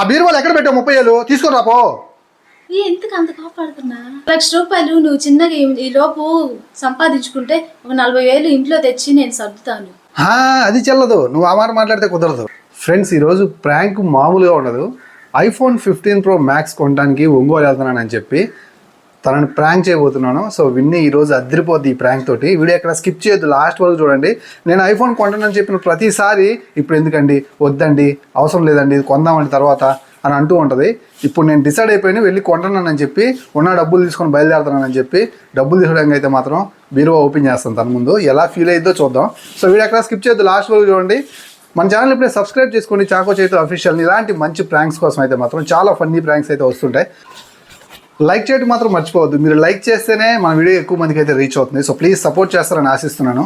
ఆ బీరువాలు ఎక్కడ పెట్టావు ముప్పై ఏళ్ళు? తీసుకొని రాపో ఎందుకు అంత కాపాడుతున్నా? లక్ష రూపాయలు నువ్వు చిన్నగా ఈ- ఈ లోపు సంపాదించుకుంటే ఒక నలభై వేలు ఇంట్లో తెచ్చి నేను సర్దుతాను. ఆ, అది చెల్లదు. నువ్వు ఆ మాట మాట్లాడితే కుదరదు. ఫ్రెండ్స్ ఈరోజు ప్రాంక్ మామూలుగా ఉండదు. ఐఫోన్ ఫిఫ్టీన్ ప్రో మ్యాక్స్ కొనడానికి ఒంగోలు వెళ్తున్నానని చెప్పి తనని ప్రాంక్ చేయబోతున్నాను. సో విన్ని ఈరోజు అద్దరిపోద్ది ఈ ప్రాంక్ తోటి. వీడియో ఎక్కడ స్కిప్ చేయొద్దు లాస్ట్ వరకు చూడండి. నేను ఐఫోన్ కొంటానని చెప్పిన ప్రతిసారి ఇప్పుడు ఎందుకండి? వద్దండి అవసరం లేదండి ఇది కొందామండి తర్వాత అని అంటూ ఉంటుంది. ఇప్పుడు నేను డిసైడ్ అయిపోయినా వెళ్ళి కొంటానని చెప్పి ఉన్న డబ్బులు తీసుకొని బయలుదేరుతున్నానని చెప్పి డబ్బులు తీసుకోవడానికి అయితే మాత్రం బీరువా ఓపెన్ చేస్తాను తన ముందు. ఎలా ఫీల్ అయిద్దో చూద్దాం. సో వీడియో ఎక్కడ స్కిప్ చేయొద్దు లాస్ట్ వరకు చూడండి. మన ఛానల్ ఇప్పుడే సబ్స్క్రైబ్ చేసుకోండి చాకో చేతి అఫీషియల్ ఇలాంటి మంచి ప్రాంక్స్ కోసం అయితే మాత్రం చాలా ఫన్నీ ప్రాంక్స్ అయితే వస్తుంటాయి. లైక్ చేయడం మాత్రం మర్చిపోవద్దు. మీరు లైక్ చేస్తేనే మన వీడియో ఎక్కువ మందికి అయితే రీచ్ అవుతుంది. సో ప్లీజ్ సపోర్ట్ చేస్తారని ఆశిస్తున్నాను.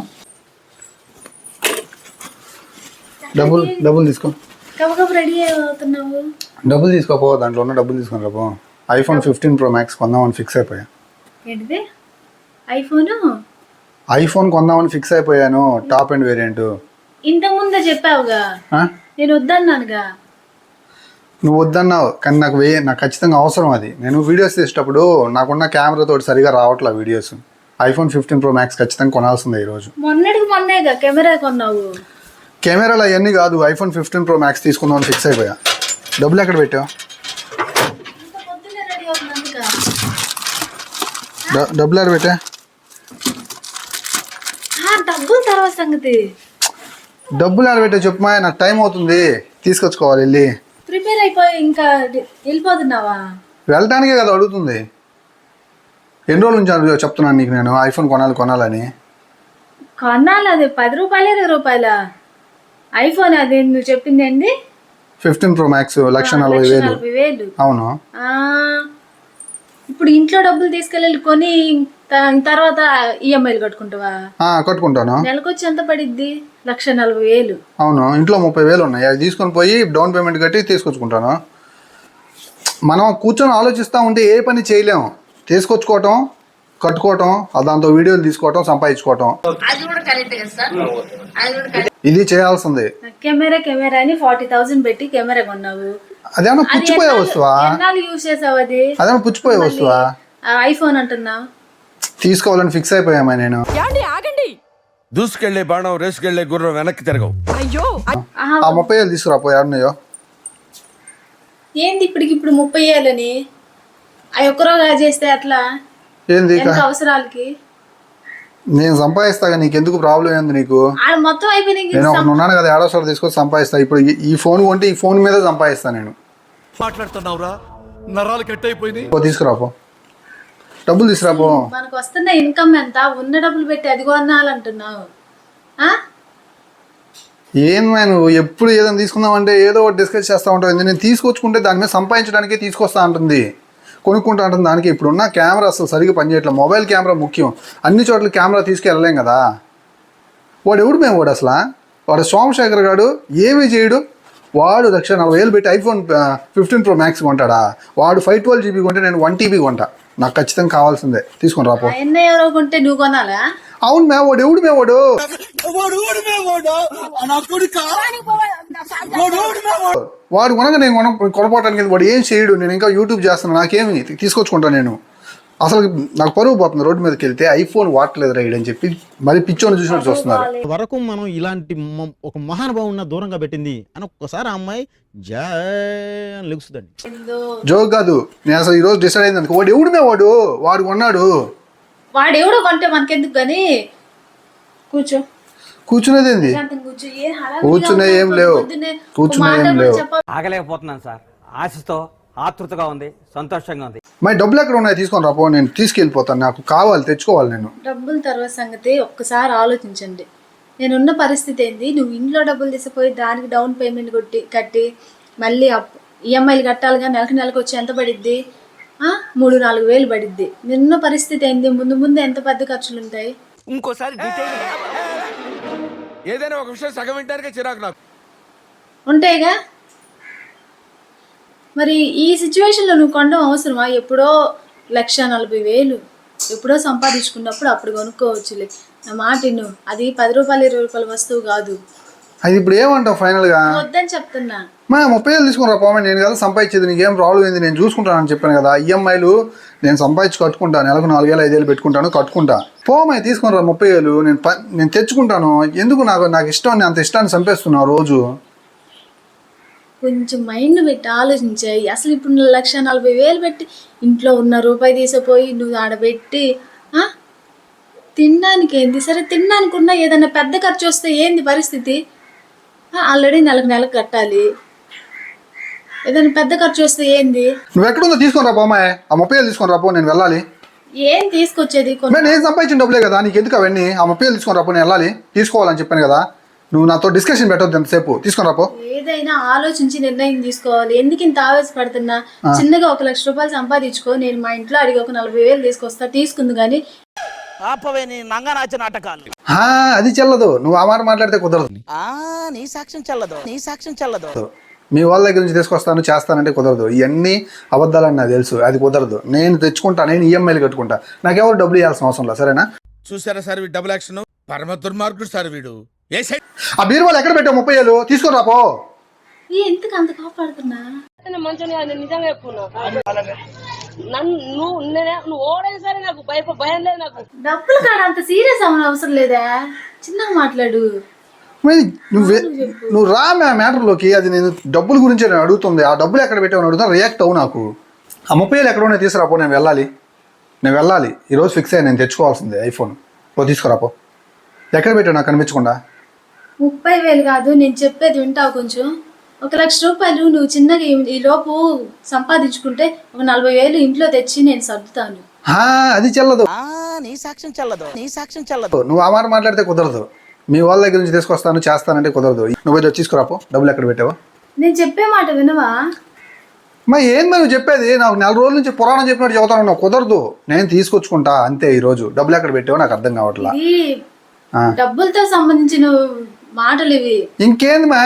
డబ్బులు డబ్బులు తీసుకో. డబ్బులు తీసుకోపో దాంట్లో ఉన్న డబ్బులు తీసుకొని రాపో ఐఫోన్ ఫిఫ్టీన్ ప్రో మ్యాక్స్ కొందామని ఫిక్స్ అయిపోయా. ఐఫోను? ఐఫోన్ కొందామని ఫిక్స్ అయిపోయాను టాప్ అండ్ వేరియంట్. ఇంతకు ముందే చెప్పావుగా. నేను వద్దన్నానుగా. నువ్వు వద్దన్నావు కానీ నాకు వే నాకు ఖచ్చితంగా అవసరం అది. నేను వీడియోస్ తీసేటప్పుడు నాకున్న కెమెరా తోటి సరిగా రావట్లే videos iPhone fifteen pro max ఖచ్చితంగా కొనాల్సిందే ఈరోజు. మొన్నటికి మొన్నేగా కెమెరా కొన్నావు? కెమెరాలు అవన్నీ కాదు ఐఫోన్ ఫిఫ్టీన్ ప్రో మ్యాక్స్ తీసుకుందామని ఫిక్స్ అయిపోయా. డబ్బులు ఎక్కడ పెట్టావు? డబ్బులు ఎక్కడ పెట్టా? డబ్బులు తర్వాత సంగతి. డబ్బులు ఎక్కడ పెట్టా చెప్పుమా నాకు టైం అవుతుంది. తీసుకొచ్చుకోవాలి వెళ్ళి. ప్రిపేర్ అయిపోయి ఇంకా వెళ్ళిపోతున్నావా? వెళ్ళటానికే కదా అడుగుతుంది. ఎన్ని రోజుల నుంచి చెప్తున్నాను నీకు నేను ఐఫోన్ కొనాలి కొనాలని. కొన్నాళ్ళు అది పది రూపాయలు ఇరవై రూపాయల? ఐఫోన్ అది నువ్వు చెప్పింది ఏంటి ఫిఫ్టీన్ ప్రో మ్యాక్స్ లక్ష నలభై వేలు. అవును. ఇప్పుడు ఇంట్లో డబ్బులు తీసుకెళ్ళి కొని తర్వాత ఈఎంఐలు కట్టుకుంటావా? కట్టుకుంటాను. నెలకొచ్చి ఎంత పడిద్ది? లక్ష నలభై వేలు. అవును ఇంట్లో ముప్పై వేలు ఉన్నాయి. అవి తీసుకొని పోయి డౌన్ పేమెంట్ కట్టి తీసుకొచ్చుకుంటాను. మనం కూర్చొని ఆలోచిస్తూ ఉంటే ఏ పని చేయలేము. తీసుకొచ్చుకోవటం కట్టుకోవటం దాంతో వీడియోలు తీసుకోవటం సంపాదించుకోవటం. ఇది చేయాల్సింది. కెమెరా కెమెరా అని ఫార్టీ థౌసండ్ పెట్టి కెమెరా కొన్నావు. అదేమన్నా అది పుచ్చిపోయే వస్తువా యూజ్ చేసావు అది? అదేమన్నా పుచ్చిపోయే వస్తువా ఐఫోన్ అంటున్నావు. తీసుకోవాలని ఫిక్స్ అయిపోయామా నేను? ఆగండి. దూసుకెళ్ళే బాణం రేసుకెళ్ళే గుర్రం వెనక్కి తిరగవు. అయ్యో! ఆ ముప్పై వేలు తీసుకురా పోయి ఆడున్నాయో ఏంది ఇప్పటికి ఇప్పుడు ముప్పై ఏళ్ళని? అవి ఒక్కరోగా చేస్తే అట్లా? ఏంది ఎంత అవసరాలకి? నేను సంపాదిస్తాగా నీకు ఎందుకు ప్రాబ్లం ఏంది నీకు? ఆడ మొత్తం అయిపోయినాయి నేను ఒకటి ఉన్నాను కదా ఏడోసారి తీసుకొని సంపాదిస్తా. ఇప్పుడు ఈ- ఈ ఫోన్ కొంటే ఈ ఫోన్ మీద సంపాదిస్తా నేను. మాట్లాడుతున్నావురా? నరాలు కట్ అయిపోయినాయి పో తీసుకురాపో. డబ్బులు తీసుకురాపో మనకు వస్తున్న ఇన్కమ్ ఎంత? ఉన్న డబ్బులు పెట్టి అది కొనాలంటున్నావు ఆ? ఏం నువ్వు? ఎప్పుడు ఏదైనా తీసుకుందామంటే ఏదో ఒకటి డిస్కస్ చేస్తూ ఉంటావు. నేను తీసుకొచ్చుకుంటే దాని మీద సంపాదించడానికి తీసుకొస్తా ఉంటుంది కొనుక్కుంటా ఉంటుంది దానికి ఇప్పుడున్న కెమెరా అసలు సరిగ్గా పనిచేయట్లేదు మొబైల్ కెమెరా ముఖ్యం. అన్ని చోట్ల కెమెరా తీసుకెళ్ళలేం కదా. వాడు ఎవడు మేము వాడు అసలు? వాడు సోమశేఖర్ గాడు. ఏమీ చేయడు. వాడు లక్ష నలభై వేలు పెట్టి ఐఫోన్ ఫిఫ్టీన్ ప్రో మ్యాక్స్ కొంటాడా? వాడు ఫైవ్ ట్వెల్వ్ జీబీ కొంటే నేను వన్ టీబీ కొంటా. నాకు ఖచ్చితంగా కావాల్సిందే. తీసుకొని రాపో ఆ ఎన్న ఎవరో కొంటే నువ్వు కొనాలా? అవును మే వాడు ఎవడు మే వాడు వాడు కొనగా నేను కొన కొనపోవటానికి వాడు ఏం చేయడు. నేను ఇంకా యూట్యూబ్ చేస్తున్నాను నాకేమి? తీసుకొచ్చుకుంటాను నేను. అసలు నాకు పరువు పోతుంది రోడ్డు మీదకి వెళ్తే ఐఫోన్ వాడలేదు రైడ్ అని చెప్పి మరి పిచ్చోని చూసినట్టు చూస్తున్నారు. వరకు మనం ఇలాంటి ఒక మహానుభావున్న దూరంగా పెట్టింది అని ఒక్కసారి ఆ అమ్మాయి జా అని లెగుస్తుందండి. జోక్ కాదు. నేను అసలు ఈరోజు డిసైడ్ అయింది అనుకో వాడు ఎవడు మే వాడు? వాడు కొన్నాడు. వాడు ఎవడో కొంటే మనకెందుకు కానీ కూర్చో. కూర్చునేది ఏంది? కూర్చునే ఏం? లేవు. కూర్చునే ఏం లేవు. చెప్ప- ఆగలేకపోతున్నాను సార్. ఆశతో ఆతృతగా ఉంది సంతోషంగా ఉంది. మరి డబ్బులు ఎక్కడ ఉన్నాయి? తీసుకొని రాపో నేను తీసుకెళ్ళిపోతాను. నాకు కావాలి తెచ్చుకోవాలి నేను. డబ్బుల తర్వాత సంగతి ఒక్కసారి ఆలోచించండి. నేనున్న పరిస్థితి ఏంది? నువ్వు ఇంట్లో డబ్బులు తీసుకుపోయి దానికి డౌన్ పేమెంట్ కొట్టి కట్టి మళ్ళీ అప్పు ఈఎంఐలు కట్టాలి కానీ నెలకు నెలకు వచ్చి ఎంత పడిద్ది? ఆ? మూడు నాలుగు వేలు పడిద్ది. నిన్న పరిస్థితి ఏంది? ముందు ముందు ఎంత పెద్ద ఖర్చులు ఉంటాయి? ఇంకోసారి ఏదైనా ఒక విషయం సగం వింటానికే చిరాకు నాకు. ఉంటాయిగా? మరి ఈ సిచ్యువేషన్లో నువ్వు కొనడం అవసరమా? ఎప్పుడో లక్ష నలభై వేలు. ఎప్పుడో సంపాదించుకున్నప్పుడు అప్పుడు కొనుక్కోవచ్చులే. నా మాట విను. అది పది రూపాయలు ఇరవై రూపాయల వస్తువు కాదు. అది ఇప్పుడు ఏమంటావు ఫైనల్గా? వద్దని చెప్తున్నా. మా ముప్పై వేలు తీసుకుని పోమా నేను కదా సంపాదించేది నీకేం ప్రాబ్లం ఏంది? నేను చూసుకుంటానని చెప్పాను కదా. ఈఎంఐలు నేను సంపాదించి కట్టుకుంటాను. నెలకు నాలుగేళ్ళు ఐదేళ్ళు పెట్టుకుంటాను కట్టుకుంటా. పోమాయి తీసుకుని రా ముప్పై వేలు. నేను నేను తెచ్చుకుంటాను. ఎందుకు నాకు నాకు ఇష్టం అంత ఇష్టాన్ని చంపేస్తున్నావు రోజు? కొంచెం మైండ్ పెట్టి ఆలోచించాయి. అసలు ఇప్పుడు లక్ష నలభై వేలు పెట్టి ఇంట్లో ఉన్న రూపాయి తీసిపోయి నువ్వు ఆడ పెట్టి ఆ? తినడానికి ఏంది? సరే తినడానికి ఉన్న ఏదైనా పెద్ద ఖర్చు వస్తే ఏంది పరిస్థితి? ఆల్రెడీ నెలకు నెలకు కట్టాలి. ఏదైనా పెద్ద ఖర్చు వస్తే ఏంది? నువ్వు ఎక్కడుందో తీసుకొని రా పోమాయ్ ఆ ముప్పై వేలు తీసుకొని రాపో నేను వెళ్ళాలి. ఏం తీసుకొచ్చేది కొన్ని నేను సంపాదించిన డబ్బులే కదా నీకు ఎందుకు అవన్నీ? ఆ ముప్పై వేలు తీసుకొని రాపో నేను వెళ్ళాలి. తీసుకోవాలని చెప్పాను కదా. నువ్వు నాతో డిస్కషన్ పెట్టొద్దు ఎంతసేపు. తీసుకొని రాపో. ఏదైనా ఆలోచించి నిర్ణయం తీసుకోవాలి. ఎందుకు ఇంత ఆవేశపడుతున్నా? చిన్నగా ఒక లక్ష రూపాయలు సంపాదించుకో. నేను మా ఇంట్లో అడిగి ఒక నలభై వేలు తీసుకొస్తా. తీసుకుంది కానీ ఆపవే నీ నంగనాచి నాటకాలు. ఆ, అది చెల్లదు. నువ్వు ఆ మాట మాట్లాడితే కుదరదు. ఆ నీ సాక్ష్యం చల్లదు. నీ సాక్ష్యం చల్లదు. మీ వాళ్ళ దగ్గర నుంచి తీసుకొస్తాను చేస్తానంటే కుదరదు. ఇవన్నీ అబద్ధాలని నాకు తెలుసు. అది కుదరదు. నేను తెచ్చుకుంటా నేను ఈఎంఐలు కట్టుకుంటా. నాకెవరు డబ్బులు ఇవ్వాల్సిన అవసరం లేదు సరేనా? చూసారా సార్ వీడు డబుల్ యాక్షన్ పరమ దుర్మార్గుడు సార్ వీడు. ఆ బీరువాళ్ళు ఎక్కడ పెట్టావు ముప్పై వేలు తీసుకొని రాపో ఎందుకు అంత కాపాడుతున్నా? మంచిగా నేను నిజంగా చెప్పుకున్నా. నన్ను నువ్వు ఓడైనా సరే నాకు భయ భయం లేదు నాకు. డబ్బులు కాడ అంత సీరియస్ అవ్వని అవసరం లేదా? చిన్నగా మాట్లాడు. నువ్వే నువ్వు రా మ్యా మ్యాటర్లోకి అది నేను డబ్బుల గురించి నేను అడుగుతుంది. ఆ డబ్బులు ఎక్కడ పెట్టావు అడుగుతా రియాక్ట్ అవ్వు నాకు. ఆ ముప్పై వేలు ఎక్కడ ఉన్నాయి తీసుకురాపో నేను వెళ్ళాలి. నేను వెళ్ళాలి. ఈరోజు ఫిక్స్ అయ్యి నేను తెచ్చుకోవాల్సిందే ఐఫోన్. ఓ తీసుకురాపో ఎక్కడ పెట్టావు నాకు కనిపించకుండా ముప్పై వేలు కాదు నేను చెప్పేది వింటావు కొంచెం. ఒక లక్ష రూపాయలు నువ్వు చిన్నగా ఈ- లోపు సంపాదించుకుంటే ఒక నలభై వేలు ఇంట్లో తెచ్చి నేను సర్దుతాను. ఆ, అది చెల్లదు. ఆ నీ సాక్ష్యం చల్లదు నీ సాక్ష్యం చల్లదు. నువ్వు ఆ మాట మాట్లాడితే కుదరదు. మీ వాళ్ళ దగ్గర నుంచి తీసుకొస్తాను చేస్తానంటే కుదరదు. నువ్వు ఏదో తీసుకురాపో డబ్బులు ఎక్కడ పెట్టావు? నేను చెప్పే మాట వినవా? మా ఏం నువ్వు చెప్పేది? నాకు నెల రోజుల నుంచి పురాణం చెప్పినట్టు చెబుతాను నువ్వు కుదరదు. నేను తీసుకొచ్చుకుంటా అంతే ఈ రోజు. డబ్బులు ఎక్కడ పెట్టావో నాకు అర్థం కావట్లా. డబ్బులతో సంబంధించిన మాటలు ఇవి ఇంకేంది మా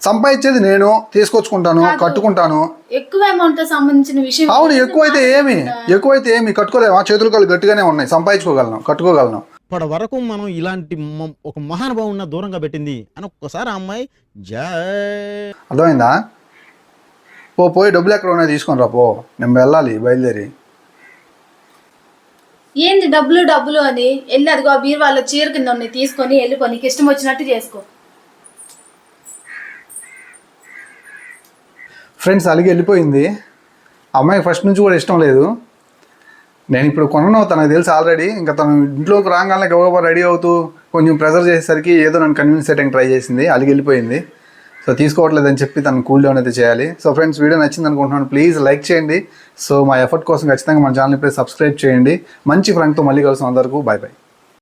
సంపాదించేది నేను తీసుకొచ్చుకుంటాను కట్టుకుంటాను. ఎక్కువ అమౌంట్తో సంబంధించిన విషయం అవును ఎక్కువైతే ఏమి? ఎక్కువైతే ఏమి? కట్టుకోలేమా చేతులు కాళ్ళు గట్టిగానే ఉన్నాయి. సంపాదించుకోగలను కట్టుకోగలను. ఇప్పటి వరకు మనం ఇలాంటి ఒక మహానుభావున్న దూరంగా పెట్టింది. అని ఒక్కసారి ఆ అమ్మాయి జై అర్థమైందా? పో పోయి డబ్బులు ఎక్కడ ఉన్నాయి తీసుకొని రా పో. నేను వెళ్ళాలి బయలుదేరి. ఏంది డబ్బులు డబ్బులు అని? వెళ్ళి అదిగో ఆ బీర్ చీర కింద ఉన్నాయి తీసుకొని వెళ్ళిపో నీకు ఇష్టం వచ్చినట్టు చేసుకో. ఫ్రెండ్స్ అలాగే వెళ్ళిపోయింది. అమ్మాయి ఫస్ట్ నుంచి కూడా ఇష్టం లేదు. నేను ఇప్పుడు కొనను తనకు తెలుసు ఆల్రెడీ ఇంకా తను ఇంట్లోకి రాగానే గబగబా రెడీ అవుతూ కొంచెం ప్రెజర్ చేసేసరికి ఏదో నన్ను కన్విన్స్ చేయడానికి ట్రై చేసింది. అలిగి వెళ్ళిపోయింది. సో తీసుకోవట్లేదని చెప్పి తను కూల్ డౌన్ అయితే చేయాలి. సో ఫ్రెండ్స్ వీడియో నచ్చింది అనుకుంటున్నాను ప్లీజ్ లైక్ చేయండి. సో మా ఎఫర్ట్ కోసం ఖచ్చితంగా మన ఛానల్ ఇప్పుడు సబ్స్క్రైబ్ చేయండి. మంచి ఫ్రెండ్తో మళ్ళీ కలుస్తాం అందరికీ. Bye bye